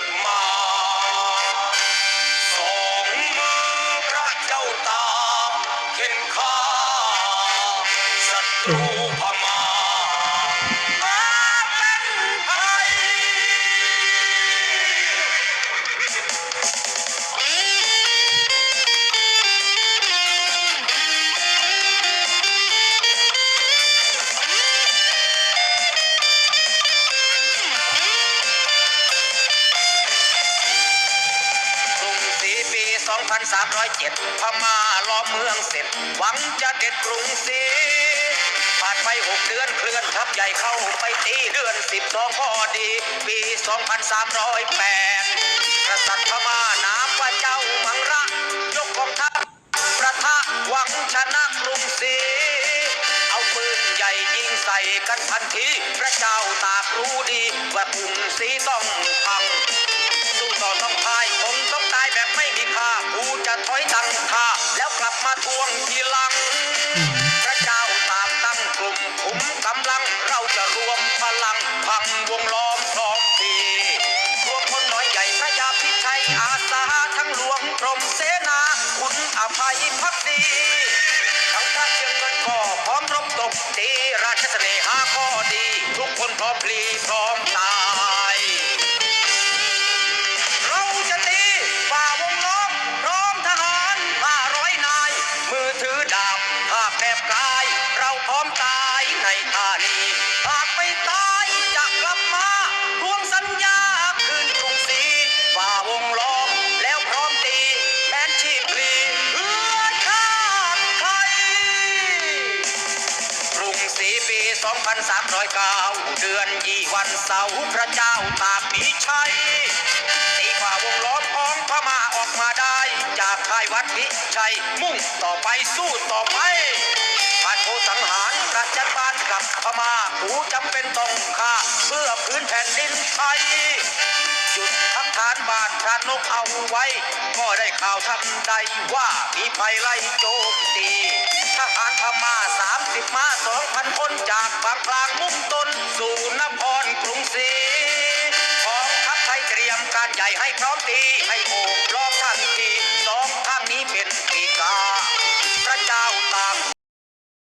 took my 307 พม่าล้อมเมืองเสร็จ หวังจะเด็ดกรุงศรีผ่านไปหกเดือนเคลื่อนทัพใหญ่เข้าไปตีเดือนสิบสองพอดี ปี 2308 กษัตริย์พม่านามว่าเจ้ามังระ ยกกองทัพประทะหวังชนะกรุงศรีเอาปืนใหญ่ยิงใส่กันทันที พระเจ้าตากรู้ดี ว่ากรุงศรีต้องพัง แล้วกลับมาทวงทีหลัง พระเจ้าตากตั้งกลุ่มขุมกำลังเราจะรวมพลังพังวงล้อมพร้อมทีรวมคนน้อยใหญ่พระยาพิชัยอาสาทั้งหลวงกรมเสนาคุณอภัยพักดีทั้งท่าเชียงเงินก็พร้อมรบตบตีราชเสน่หาข้อดี ทุกคนพร้อมพลีพร้อม ถือดาบภาพแบบกาย เราพร้อมตายในท่านี้หากไม่ตายจะกลับมาทวงสัญญาคืนกรุงศรีฝ่าวงล้อมแล้วพร้อมตีแผนชีพพลีเพื่อชาติไทยกรุงศรีปี 2309 เดือนยี่วันเสาร์พระเจ้าายวัดพิชัยมุ่งต่อไปสู้ต่อไปผ่านโสังหารประจันบานกับพม่ากูจำเป็นต้องฆ่าเพื่อพื้นแผ่นดินไทยจุดทัพฐานบ้านพระนกเอาไว้ ก็ได้ข่าวทันใดว่ามีภัยไล่โจมตีทหารพม่าสามสิบมาสองพันคนจากบางกลางมุ่งตนสู่นครกรุงศรีของทัพไทยเตรียมการใหญ่ให้พร้อมตีให้โอ